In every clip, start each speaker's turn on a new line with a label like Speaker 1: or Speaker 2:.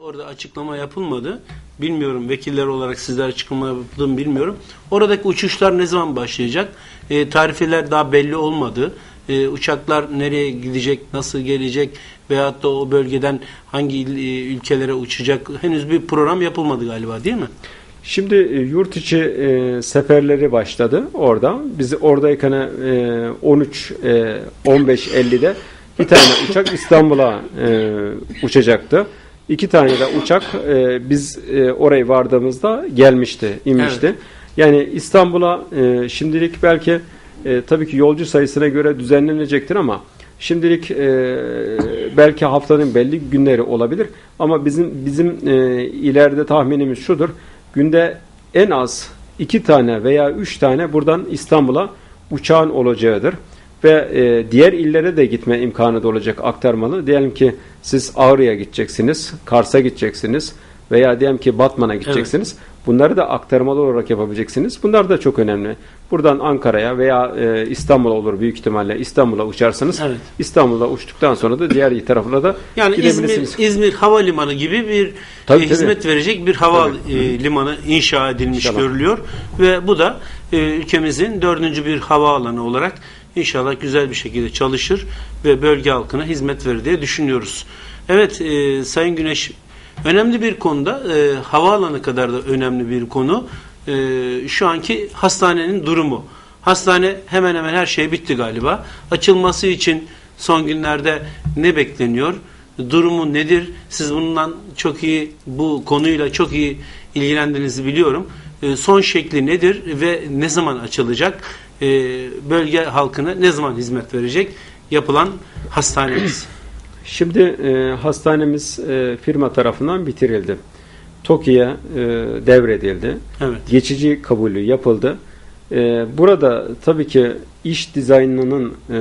Speaker 1: Orada açıklama yapılmadı. Bilmiyorum vekiller olarak sizler açıklama yapıldı mı bilmiyorum. Oradaki uçuşlar ne zaman başlayacak? E, tarifeler daha belli olmadı. E, uçaklar nereye gidecek, nasıl gelecek veyahut da o bölgeden hangi e, ülkelere uçacak henüz bir program yapılmadı galiba değil mi?
Speaker 2: Şimdi e, yurt içi e, seferleri başladı orada. Biz oradayken e, 13 e, 15.50'de bir tane uçak İstanbul'a e, uçacaktı. İki tane de uçak e, biz e, oraya vardığımızda gelmişti, inmişti.
Speaker 1: Evet.
Speaker 2: Yani İstanbul'a e, şimdilik belki e, tabii ki yolcu sayısına göre düzenlenecektir ama şimdilik e, belki haftanın belli günleri olabilir ama bizim bizim e, ileride tahminimiz şudur. Günde en az iki tane veya üç tane buradan İstanbul'a uçağın olacağıdır. Ve e, diğer illere de gitme imkanı da olacak aktarmalı. Diyelim ki siz Ağrı'ya gideceksiniz, Kars'a gideceksiniz veya diyelim ki Batman'a gideceksiniz. Bunları da aktarmalı olarak yapabileceksiniz. Bunlar da çok önemli. Buradan Ankara'ya veya e, İstanbul'a olur büyük ihtimalle İstanbul'a uçarsanız.
Speaker 1: Evet.
Speaker 2: İstanbul'a uçtuktan sonra da diğer tarafına da
Speaker 1: Yani İzmir,
Speaker 2: gidebilirsiniz.
Speaker 1: İzmir Havalimanı gibi bir
Speaker 2: Tabii,
Speaker 1: e, hizmet verecek bir hava e, limanı inşa edilmiş
Speaker 2: İnşallah.
Speaker 1: görülüyor ve bu da e, ülkemizin dördüncü bir havaalanı olarak inşallah güzel bir şekilde çalışır ve bölge halkına hizmet verir diye düşünüyoruz. Evet e, Sayın Güneş önemli bir konuda e, havaalanı kadar da önemli bir konu e, şu anki hastanenin durumu. Hastane hemen hemen her şey bitti galiba. Açılması için son günlerde ne bekleniyor? Durumu nedir? Siz bundan çok iyi bu konuyla çok iyi ilgilendiğinizi biliyorum. E, son şekli nedir ve ne zaman açılacak? E, bölge halkına ne zaman hizmet verecek yapılan hastanemiz?
Speaker 2: Şimdi e, hastanemiz e, firma tarafından bitirildi. TOKİ'ye e, devredildi.
Speaker 1: Evet.
Speaker 2: Geçici kabulü yapıldı. E, burada tabii ki iş dizaynının, e,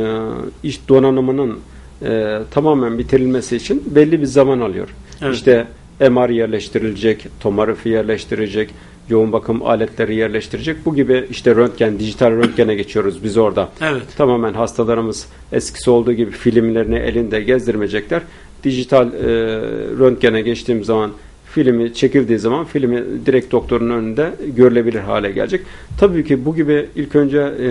Speaker 2: iş donanımının e, tamamen bitirilmesi için belli bir zaman alıyor.
Speaker 1: Evet.
Speaker 2: İşte MR yerleştirilecek, tomografi yerleştirilecek, yoğun bakım aletleri yerleştirecek. Bu gibi işte röntgen, dijital röntgene geçiyoruz biz orada.
Speaker 1: Evet.
Speaker 2: Tamamen hastalarımız eskisi olduğu gibi filmlerini elinde gezdirmeyecekler. Dijital e, röntgene geçtiğim zaman filmi çekildiği zaman filmi direkt doktorun önünde görülebilir hale gelecek. Tabii ki bu gibi ilk önce e,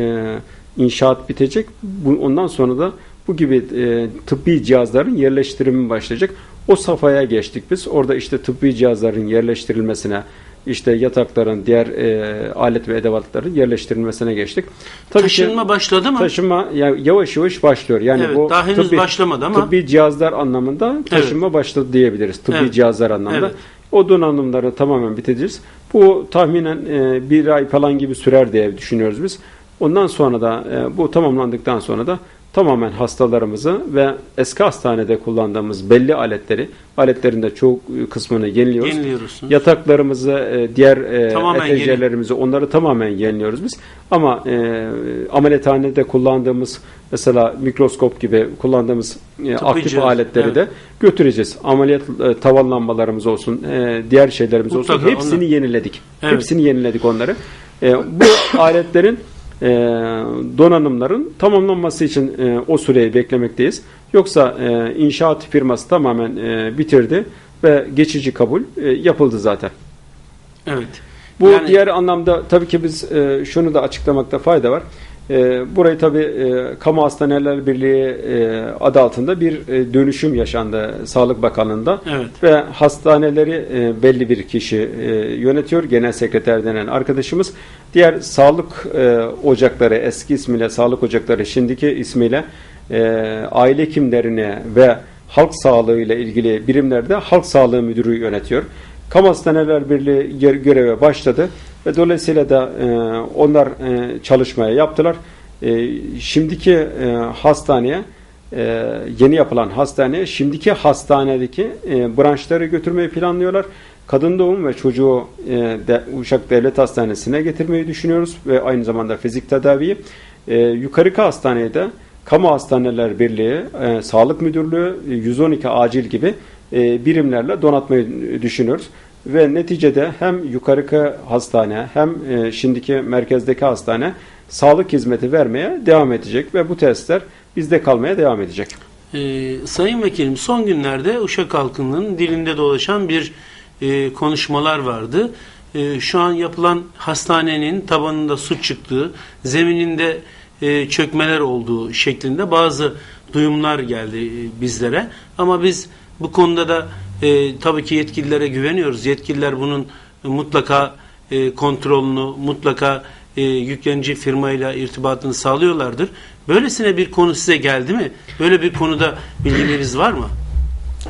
Speaker 2: inşaat bitecek. Bu, ondan sonra da bu gibi e, tıbbi cihazların yerleştirimi başlayacak. O safhaya geçtik biz. Orada işte tıbbi cihazların yerleştirilmesine, işte yatakların, diğer e, alet ve edevatların yerleştirilmesine geçtik. Tabii ki-
Speaker 1: Taşınma başladı mı?
Speaker 2: Taşınma ya- yavaş yavaş başlıyor. Yani
Speaker 1: Evet,
Speaker 2: bu
Speaker 1: daha henüz başlamadı ama-
Speaker 2: tıbbi cihazlar anlamında taşınma başladı diyebiliriz. Tıbbi
Speaker 1: Evet.
Speaker 2: cihazlar anlamında.
Speaker 1: Evet.
Speaker 2: O donanımları tamamen bitireceğiz. Bu tahminen e, bir ay falan gibi sürer diye düşünüyoruz biz. Ondan sonra da e, bu tamamlandıktan sonra da tamamen hastalarımızı ve eski hastanede kullandığımız belli aletleri, aletlerin de çoğu kısmını yeniliyoruz. Yataklarımızı, e, diğer e,
Speaker 1: Tamamen
Speaker 2: ETC'lerimizi onları tamamen yeniliyoruz biz. Ama e, ameliyathanede kullandığımız mesela mikroskop gibi kullandığımız e, aktif aletleri
Speaker 1: evet.
Speaker 2: de götüreceğiz. Ameliyat e, tavan lambalarımız olsun, e, diğer şeylerimiz
Speaker 1: Mutlaka,
Speaker 2: olsun. Hepsini
Speaker 1: onlar-
Speaker 2: yeniledik.
Speaker 1: Evet.
Speaker 2: Hepsini yeniledik onları. E, bu aletlerin e, donanımların tamamlanması için e, o süreyi beklemekteyiz. Yoksa e, inşaat firması tamamen e, bitirdi ve geçici kabul e, yapıldı zaten.
Speaker 1: Evet.
Speaker 2: Bu
Speaker 1: Yani-
Speaker 2: diğer anlamda tabii ki biz e, şunu da açıklamakta fayda var. E, burayı tabii e, Kamu Hastaneler Birliği e, adı altında bir e, dönüşüm yaşandı Sağlık Bakanlığı'nda.
Speaker 1: Evet.
Speaker 2: Ve hastaneleri e, belli bir kişi e, yönetiyor. Genel sekreter denen arkadaşımız. Diğer sağlık e, ocakları, eski ismiyle sağlık ocakları, şimdiki ismiyle e, aile hekimlerini ve halk sağlığı ile ilgili birimlerde halk sağlığı müdürü yönetiyor. Kamu Hastaneler Birliği gö- göreve başladı ve dolayısıyla da e, onlar e, çalışmaya yaptılar. E, şimdiki e, hastaneye e, yeni yapılan hastaneye şimdiki hastanedeki e, branşları götürmeyi planlıyorlar. Kadın doğum ve çocuğu e, de, Uşak Devlet Hastanesi'ne getirmeyi düşünüyoruz ve aynı zamanda fizik tedaviyi. E, yukarıki hastaneye de Kamu Hastaneler Birliği, e, Sağlık Müdürlüğü, e, 112 acil gibi e, birimlerle donatmayı düşünüyoruz. Ve neticede hem yukarıki hastane hem e, şimdiki merkezdeki hastane sağlık hizmeti vermeye devam edecek ve bu testler bizde kalmaya devam edecek.
Speaker 1: Ee, Sayın Vekilim son günlerde Uşak halkının dilinde dolaşan bir e, konuşmalar vardı. E, şu an yapılan hastanenin tabanında su çıktığı, zemininde e, çökmeler olduğu şeklinde bazı duyumlar geldi e, bizlere. Ama biz bu konuda da e, tabii ki yetkililere güveniyoruz. Yetkililer bunun mutlaka e, kontrolünü, mutlaka e, yüklenici firmayla irtibatını sağlıyorlardır. Böylesine bir konu size geldi mi? Böyle bir konuda bilgileriniz var mı?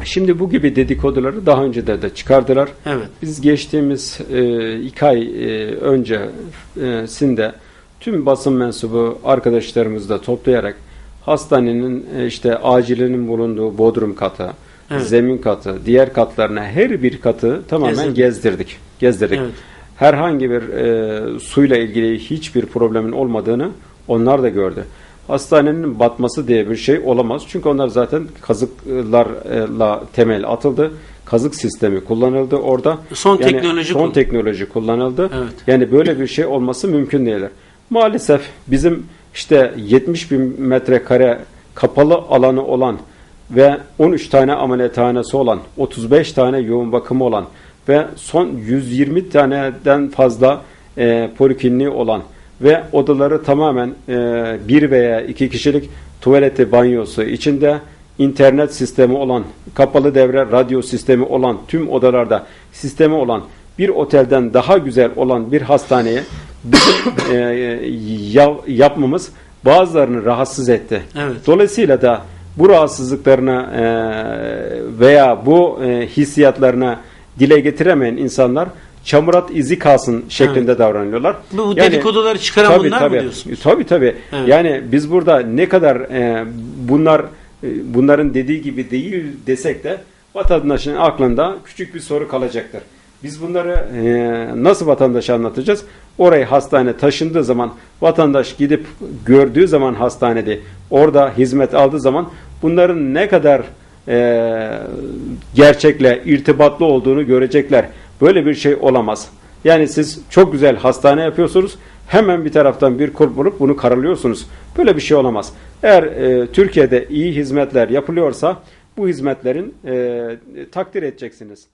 Speaker 2: Şimdi bu gibi dedikoduları daha önce de, de çıkardılar.
Speaker 1: Evet.
Speaker 2: Biz geçtiğimiz e, iki ay e, öncesinde tüm basın mensubu arkadaşlarımızı da toplayarak hastanenin e, işte acilinin bulunduğu bodrum katı,
Speaker 1: Evet.
Speaker 2: zemin katı, diğer katlarına her bir katı tamamen
Speaker 1: Gezdirdik.
Speaker 2: gezdirdik. Gezdirdik.
Speaker 1: Evet.
Speaker 2: Herhangi bir e, suyla ilgili hiçbir problemin olmadığını onlar da gördü. Hastanenin batması diye bir şey olamaz. Çünkü onlar zaten kazıklarla temel atıldı. Kazık sistemi kullanıldı orada.
Speaker 1: Son teknoloji
Speaker 2: son teknoloji kullanıldı.
Speaker 1: Evet.
Speaker 2: Yani böyle bir şey olması mümkün değildir. Maalesef bizim işte 70 bin metrekare kapalı alanı olan ve 13 tane ameliyathanesi olan, 35 tane yoğun bakımı olan ve son 120 taneden fazla e, polikliniği olan ve odaları tamamen e, bir veya iki kişilik tuvaleti, banyosu içinde internet sistemi olan, kapalı devre radyo sistemi olan, tüm odalarda sistemi olan bir otelden daha güzel olan bir hastaneye bizim e, ya- yapmamız bazılarını rahatsız etti.
Speaker 1: Evet.
Speaker 2: Dolayısıyla da bu rahatsızlıklarına e, veya bu e, hissiyatlarına dile getiremeyen insanlar çamurat izi kalsın şeklinde davranıyorlar.
Speaker 1: Bu, bu
Speaker 2: Yani-
Speaker 1: dedikoduları çıkaran
Speaker 2: Tabii,
Speaker 1: bunlar
Speaker 2: tabii.
Speaker 1: mı diyorsunuz?
Speaker 2: Tabii tabii.
Speaker 1: Evet.
Speaker 2: Yani biz burada ne kadar e, bunlar e, bunların dediği gibi değil desek de vatandaşın aklında küçük bir soru kalacaktır. Biz bunları e, nasıl vatandaşa anlatacağız? Orayı hastane taşındığı zaman vatandaş gidip gördüğü zaman hastanede orada hizmet aldığı zaman bunların ne kadar e, gerçekle irtibatlı olduğunu görecekler. Böyle bir şey olamaz. Yani siz çok güzel hastane yapıyorsunuz. Hemen bir taraftan bir kul bulup bunu karalıyorsunuz. Böyle bir şey olamaz. Eğer e, Türkiye'de iyi hizmetler yapılıyorsa bu hizmetlerin e, takdir edeceksiniz.